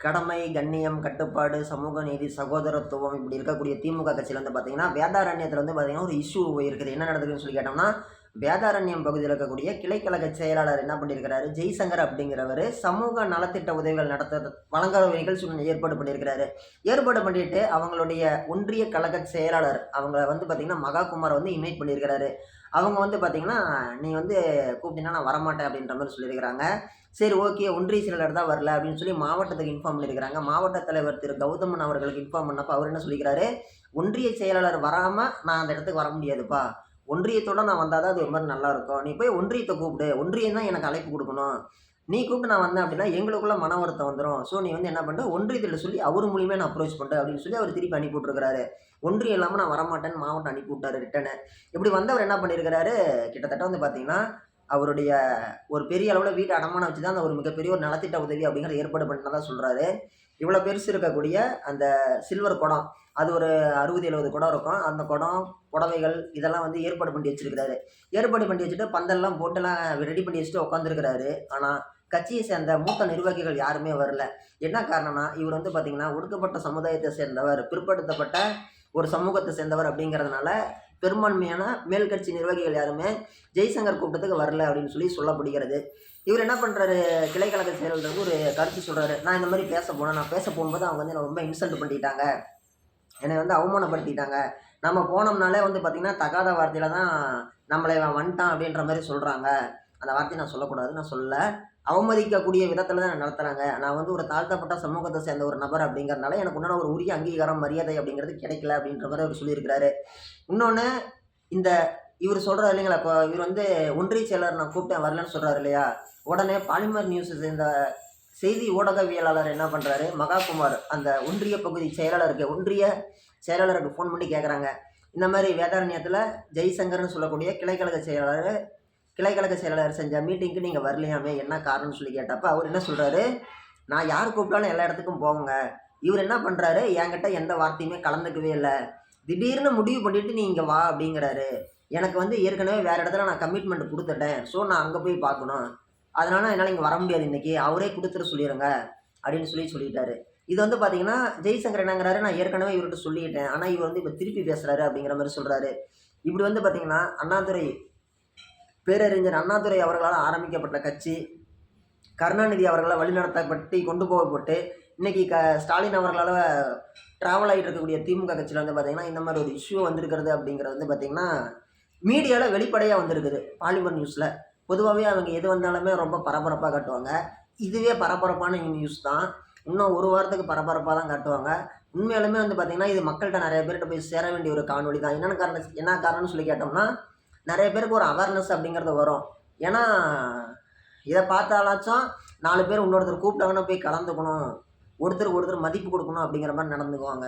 கடமை கண்ணியம் கட்டுப்பாடு சமூக நீதி சகோதரத்துவம் இப்படி இருக்கக்கூடிய திமுக கட்சியில் வந்து பார்த்தீங்கன்னா வேதாரண்யத்தில் வந்து பார்த்தீங்கன்னா ஒரு இஷ்யூ இருக்குது என்ன நடக்குதுன்னு சொல்லி கேட்டோம்னா வேதாரண்யம் பகுதியில் இருக்கக்கூடிய கிளைக்கழக செயலாளர் என்ன பண்ணியிருக்கிறாரு? ஜெய்சங்கர் அப்படிங்கிறவர் சமூக நலத்திட்ட உதவிகள் நடத்த வழங்குற ஒரு நிகழ்ச்சி ஏற்பாடு பண்ணியிருக்கிறாரு. ஏற்பாடு பண்ணிட்டு அவங்களுடைய ஒன்றிய கழக செயலாளர் அவங்கள வந்து பார்த்திங்கன்னா மகாகுமார் வந்து இன்வைட் பண்ணியிருக்கிறாரு. அவங்க வந்து பார்த்திங்கன்னா நீ வந்து கூப்பிட்டீங்கன்னா நான் வரமாட்டேன் அப்படின்ற மாதிரி சொல்லியிருக்கிறாங்க. சரி ஓகே ஒன்றிய செயலாளர் தான் வரல அப்படின்னு சொல்லி மாவட்டத்துக்கு இன்ஃபார்ம் பண்ணியிருக்கிறாங்க. மாவட்ட தலைவர் திரு கௌதமன் அவர்களுக்கு இன்ஃபார்ம் பண்ணப்போ அவர் என்ன சொல்லிக்கிறாரு? ஒன்றிய செயலாளர் வராமல் நான் அந்த இடத்துக்கு வர முடியாதுப்பா. ஒன்றியத்தோட நான் வந்தால் தான் அது ஒரு மாதிரி நல்லா இருக்கும் நீ போய் ஒன்றியத்தை கூப்பிடு. ஒன்றியம் தான் எனக்கு அழைப்பு கொடுக்கணும். நீ கூப்பிட்டு நான் வந்தேன் அப்படின்னா எங்களுக்குள்ள மன வருத்தம் வந்துடும் ஸோ நீ வந்து என்ன பண்ணு? ஒன்றியத்தில் சொல்லி அவர் மூலியமாக நான் அப்ரோச் பண்ணுறேன் அப்படின்னு சொல்லி அவர் திருப்பி அனுப்பி விட்ருக்காரு ஒன்றியம் இல்லாமல் நான் வரமாட்டேன்னு மாவட்டம் அனுப்பி விட்டாரு ரிட்டனு இப்படி வந்தவர் என்ன பண்ணியிருக்கிறாரு கிட்டத்தட்ட வந்து பார்த்தீங்கன்னா அவருடைய ஒரு பெரிய அளவில் வீட்டை அடமானம் வச்சு தான் அந்த ஒரு மிகப்பெரிய ஒரு நலத்திட்ட உதவி அப்படிங்கிற ஏற்பாடு பண்ணதான் சொல்கிறாரு இவ்வளோ பெருசு இருக்கக்கூடிய அந்த சில்வர் குடம் அது ஒரு அறுபது எழுபது குடம் இருக்கும். அந்த குடம் புடவைகள் இதெல்லாம் வந்து ஏற்பாடு பண்ணி வச்சிருக்கிறாரு. ஏற்பாடு பண்ணி வச்சுட்டு பந்தல்லாம் போட்டுலாம் ரெடி பண்ணி வச்சுட்டு உட்காந்துருக்கிறாரு ஆனால் கட்சியை சேர்ந்த மூத்த நிர்வாகிகள் யாருமே வரல. என்ன காரணம்னா இவர் வந்து பார்த்திங்கன்னா ஒடுக்கப்பட்ட சமுதாயத்தை சேர்ந்தவர் பிற்படுத்தப்பட்ட ஒரு சமூகத்தை சேர்ந்தவர் அப்படிங்கிறதுனால பெரும்பான்மையான மேல் கட்சி நிர்வாகிகள் யாருமே ஜெய்சங்கர் கூட்டத்துக்கு வரல அப்படின்னு சொல்லி சொல்லப்படுகிறது. இவர் என்ன பண்ணுறாரு கிளைக்கழக செயலாளருக்கு ஒரு கருத்து சொல்கிறாரு நான் இந்த மாதிரி பேச போனேன் நான் பேச போகும்போது அவங்க வந்து என்னை ரொம்ப இன்சல்ட் பண்ணிட்டாங்க. என்னை வந்து அவமானப்படுத்திட்டாங்க. நம்ம போனோம்னாலே வந்து பார்த்திங்கன்னா தகாத வார்த்தையில் தான் நம்மளை இவன் வந்துட்டான் அப்படின்ற மாதிரி சொல்கிறாங்க அந்த வார்த்தையை நான் சொல்லக்கூடாது நான் சொல்ல. அவமதிக்கக்கூடிய விதத்தில் தான் நடத்துகிறாங்க நான் வந்து ஒரு தாழ்த்தப்பட்ட சமூகத்தை சேர்ந்த ஒரு நபர் அப்படிங்கிறதுனால எனக்கு உண்டான ஒரு உரிய அங்கீகாரம் மரியாதை அப்படிங்கிறது கிடைக்கல அப்படின்ற மாதிரி அவர் சொல்லியிருக்கிறாரு. இன்னொன்று இந்த இவர் சொல்கிறாரு இல்லைங்களா இப்போ இவர் வந்து ஒன்றிய செயலர் நான் கூப்பிட்டேன் வரலன்னு சொல்கிறாரு இல்லையா? உடனே பாலிமர் நியூஸ் இந்த செய்தி ஊடகவியலாளர் என்ன பண்ணுறாரு மகாகுமார் அந்த ஒன்றிய பகுதி செயலாளருக்கு ஒன்றிய செயலாளருக்கு ஃபோன் பண்ணி கேட்குறாங்க இந்த மாதிரி வேதாரண்யத்தில் ஜெய்சங்கர்னு சொல்லக்கூடிய கிளைக்கழக செயலாளர் கிளைக்கழக செயலாளர் செஞ்ச மீட்டிங்க்கு நீங்கள் வரலையாமே என்ன காரணம்னு சொல்லி கேட்டப்ப அவர் என்ன சொல்கிறாரு நான் யார் கூப்பிட்டாலும் எல்லா இடத்துக்கும் போங்க இவர் என்ன பண்ணுறாரு என்கிட்ட எந்த வார்த்தையுமே கலந்துக்கவே இல்லை. திடீர்னு முடிவு பண்ணிட்டு நீ இங்கே வா அப்படிங்கிறாரு. எனக்கு வந்து ஏற்கனவே வேறு இடத்துல நான் கமிட்மெண்ட் கொடுத்துட்டேன். ஸோ நான் அங்கே போய் பார்க்கணும். அதனால் என்னால் இங்கே வர முடியாது இன்றைக்கி அவரே கொடுத்துட சொல்லிடுங்க அப்படின்னு சொல்லி சொல்லிட்டாரு. இது வந்து பார்த்தீங்கன்னா ஜெய்சங்கர் என்னங்கிறாரு நான் ஏற்கனவே இவர்கிட்ட சொல்லிட்டேன். ஆனால் இவர் வந்து இப்போ திருப்பி பேசுகிறாரு அப்படிங்கிற மாதிரி சொல்கிறாரு இப்படி வந்து பார்த்தீங்கன்னா அண்ணாதுரை பேரறிஞர் அண்ணாதுரை அவர்களால் ஆரம்பிக்கப்பட்ட கட்சி கருணாநிதி அவர்களால் வழிநடத்தப்பட்டு கொண்டு போகப்பட்டு இன்றைக்கி க ஸ்டாலின் அவர்களால் ட்ராவல் ஆகிட்டு இருக்கக்கூடிய திமுக கட்சியில் வந்து பார்த்திங்கன்னா இந்த மாதிரி ஒரு இஷ்யூ வந்திருக்கிறது அப்படிங்கிறது வந்து பார்த்திங்கன்னா மீடியாவில் வெளிப்படையாக வந்திருக்குது. பாலிமர் நியூஸில் பொதுவாகவே அவங்க எது வந்தாலுமே ரொம்ப பரபரப்பாக காட்டுவாங்க. இதுவே பரபரப்பான நியூஸ் தான். இன்னும் ஒரு வாரத்துக்கு பரபரப்பாக தான் காட்டுவாங்க. உண்மையாலுமே வந்து பார்த்திங்கன்னா இது மக்கள்கிட்ட நிறைய பேர்கிட்ட போய் சேர வேண்டிய ஒரு காணொலி தான். என்னென்ன காரணம் என்ன காரணம்னு சொல்லி கேட்டோம்னா நிறைய பேருக்கு ஒரு அவேர்னஸ் அப்படிங்கிறது வரும். ஏன்னா இதை பார்த்தாலாச்சும் நாலு பேர் இன்னொருத்தர் கூப்பிட்டாங்கன்னா போய் கலந்துக்கணும். ஒருத்தருக்கு ஒருத்தர் மதிப்பு கொடுக்கணும் அப்படிங்கிற மாதிரி நடந்துக்குவாங்க.